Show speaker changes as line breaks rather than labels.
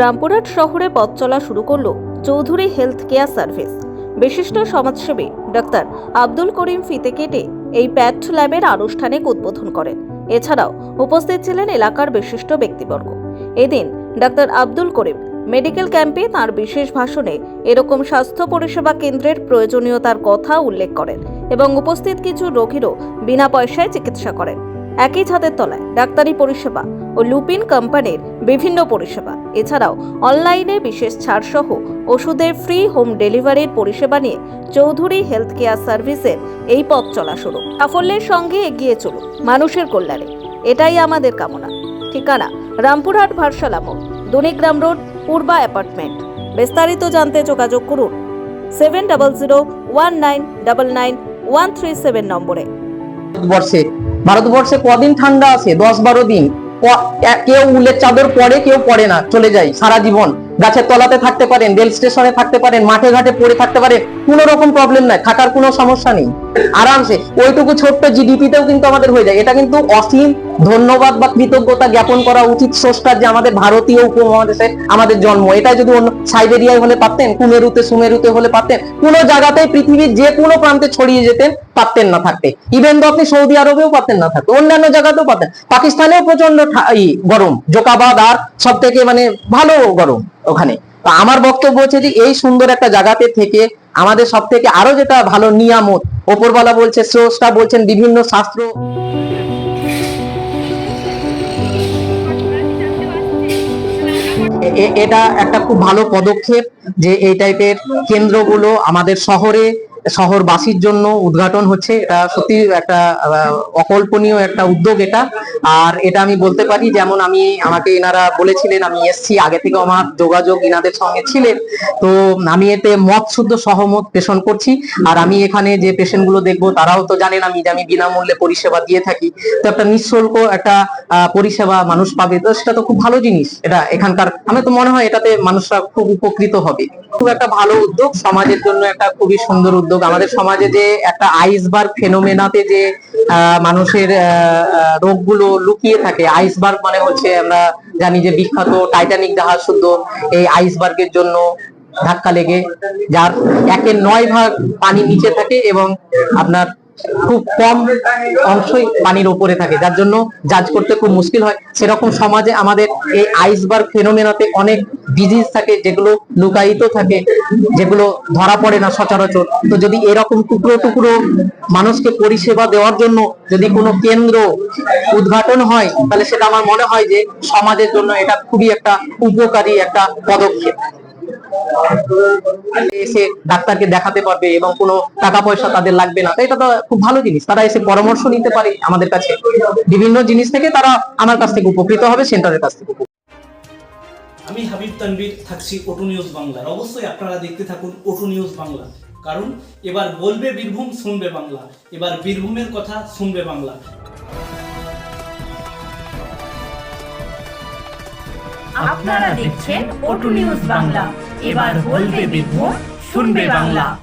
রামপুরহাট শহরে পথ চলা শুরু করল চৌধুরী হেলথ কেয়ার সার্ভিস। বিশিষ্ট সমাজসেবী ডাক্তার আব্দুল করিম ফিতে কেটে এই প্যাট ল্যাবের আনুষ্ঠানিক উদ্বোধন করেন। এছাড়াও উপস্থিত ছিলেন এলাকার বিশিষ্ট ব্যক্তিবর্গ। এদিন ডাক্তার আব্দুল করিম মেডিকেল ক্যাম্পে তার বিশেষ ভাষণে এরকম স্বাস্থ্য পরিষেবা কেন্দ্রের প্রয়োজনীয়তার কথা উল্লেখ করেন এবং উপস্থিত কিছু রোগীরও বিনা পয়সায় চিকিৎসা করেন। একই ছাদের তলায় ডাক্তারি পরিষেবা ও লুপিন কোম্পানির বিভিন্ন পরিষেবা। এছাড়াও অনলাইনে বিশেষ ছাড়সহ ওষুধের ফ্রি হোম ডেলিভারির পরিষেবা নিয়ে চৌধুরী হেলথ কেয়ার সার্ভিসের এই পথ চলা শুরু। সাফল্যের সঙ্গে এগিয়ে চলুন মানুষের কল্যাণে। এটাই আমাদের কামনা। ঠিকানা রামপুরহাট ভারসালা মোড়, দনিগ্রাম রোড, পূর্বা অ্যাপার্টমেন্ট। বিস্তারিত জানতে যোগাযোগ করুন seven double zero one nine double nine one three seven নম্বরে।
ভারতবর্ষে কদিন ঠান্ডা আছে? দশ বারো দিন। কেউ উলের চাদর পরে, কেউ পরে না, চলে যায় সারা জীবন। গাছের তলাতে থাকতে পারেন, রেল স্টেশনে থাকতে পারেন, মাঠে ঘাটে পড়ে থাকতে পারেন, কোনো রকম প্রবলেম নাই, থাকার কোনো সমস্যা নেই। আরামসে, ওইটুকু ছোট্ট জিডিপিতেও কিন্তু আমাদের হয়ে যায়। এটা কিন্তু অসীম ধন্যবাদ বা কৃতজ্ঞতা জ্ঞাপন করা উচিত স্রষ্টার যে আমাদের ভারতীয় উপমহাদেশে আমাদের জন্ম। এটা যদি অন্য, সাইবেরিয়ায় হলে পারতেন, কুমেরুতে, সুমেরুতে হলে পারতেন, কোনো জায়গাতে পৃথিবীর যে কোনো প্রান্তে ছড়িয়ে যেতেন পারতেন না থাকতে। ইভেন তো আপনি সৌদি আরবেও পারতেন না থাকতে, অন্যান্য জায়গাতেও পারতেন। পাকিস্তানেও প্রচণ্ড গরম। জোকাবাদ আর সব থেকে মানে ভালো গরম ওখানে। তো আমার বক্তব্য হচ্ছে যে, এই সুন্দর একটা জায়গাতে থেকে আমাদের সব থেকে আরও যেটা ভালো নিয়ামত, ওপরওয়ালা বলছে, স্রষ্টা বলছেন বিভিন্ন শাস্ত্র। এটা একটা খুব ভালো পদক্ষেপ যে এই টাইপের কেন্দ্রগুলো আমাদের শহরে শহরবাসীর জন্য উদ্ঘাটন হচ্ছে। এটা সত্যি একটা অকল্পনীয় একটা উদ্যোগ এটা। আর এটা আমি বলতে পারি, যেমন আমি, আমাকে এনারা বলেছিলেন, আমি এসছি, আগে থেকে আমার যোগাযোগ ইনাদের সঙ্গে ছিলেন। তো আমি এতে মত শুদ্ধ সহমত পেশন করছি। আর আমি এখানে যে পেশেন্টগুলো দেখব, তারাও তো জানেন আমি, যে আমি বিনামূল্যে পরিষেবা দিয়ে থাকি। তো একটা নিঃশুল্ক একটা পরিষেবা মানুষ পাবে। তো সেটা তো খুব ভালো জিনিস, এটা এখানকার। আমার তো মনে হয় এটাতে মানুষরা খুব উপকৃত হবে। খুব একটা ভালো উদ্যোগ, সমাজের জন্য একটা খুবই সুন্দর উদ্যোগ। আমাদের সমাজে যে একটা আইসবার্গ ফেনোমেনাতে যে মানুষের রোগগুলো লুকিয়ে থাকে, আইসবার্গ মানে হচ্ছে আমরা জানি যে বিখ্যাত টাইটানিক জাহাজ শুদ্ধ, এই আইসবার্গের জন্য ধাক্কা লেগে, যার একের নয় ভাগ পানি নিচে থাকে এবং আপনার খুব কম অংশই পানির উপরে থাকে, যার জন্য জাজ করতে খুব মুশকিল হয়। সেরকম সমাজে আমাদের এই আইসবার্গ ফেনোমেনাতে অনেক ডিজিজ থাকে, যেগুলো লুকায়িত থাকে, যেগুলো ধরা পড়ে না সচরাচর। তো যদি এরকম টুকরো টুকরো মানুষকে পরিষেবা দেওয়ার জন্য যদি কোনো কেন্দ্র উদ্ঘাটন হয়, তাহলে সেটা আমার মনে হয় যে সমাজের জন্য এটা খুবই একটা উপকারী একটা পদক্ষেপ। এসে ডাক্তারকে দেখাতে পারবে এবং কোনো টাকা পয়সা তাদের লাগবে না। এটা তো খুব ভালো জিনিস। তারা এসে পরামর্শ নিতে পারে আমাদের কাছে। বিভিন্ন জিনিস থেকে তারা আমার কাছ থেকে উপকৃত হবে সেন্টারের কাছ থেকে
আমি হাবিব তানভীর থাকছি ওটু নিউজ বাংলার। অবশ্যই আপনারা দেখতে থাকুন ওটু নিউজ বাংলা। কারণ এবার বলবে বীরভূম শুনবে বাংলা। এবার বীরভূমের কথা শুনবে বাংলা।
আপনারা দেখছেন ওটু নিউজ বাংলা। এবার বলবে বীরভূম শুনবে বাংলা।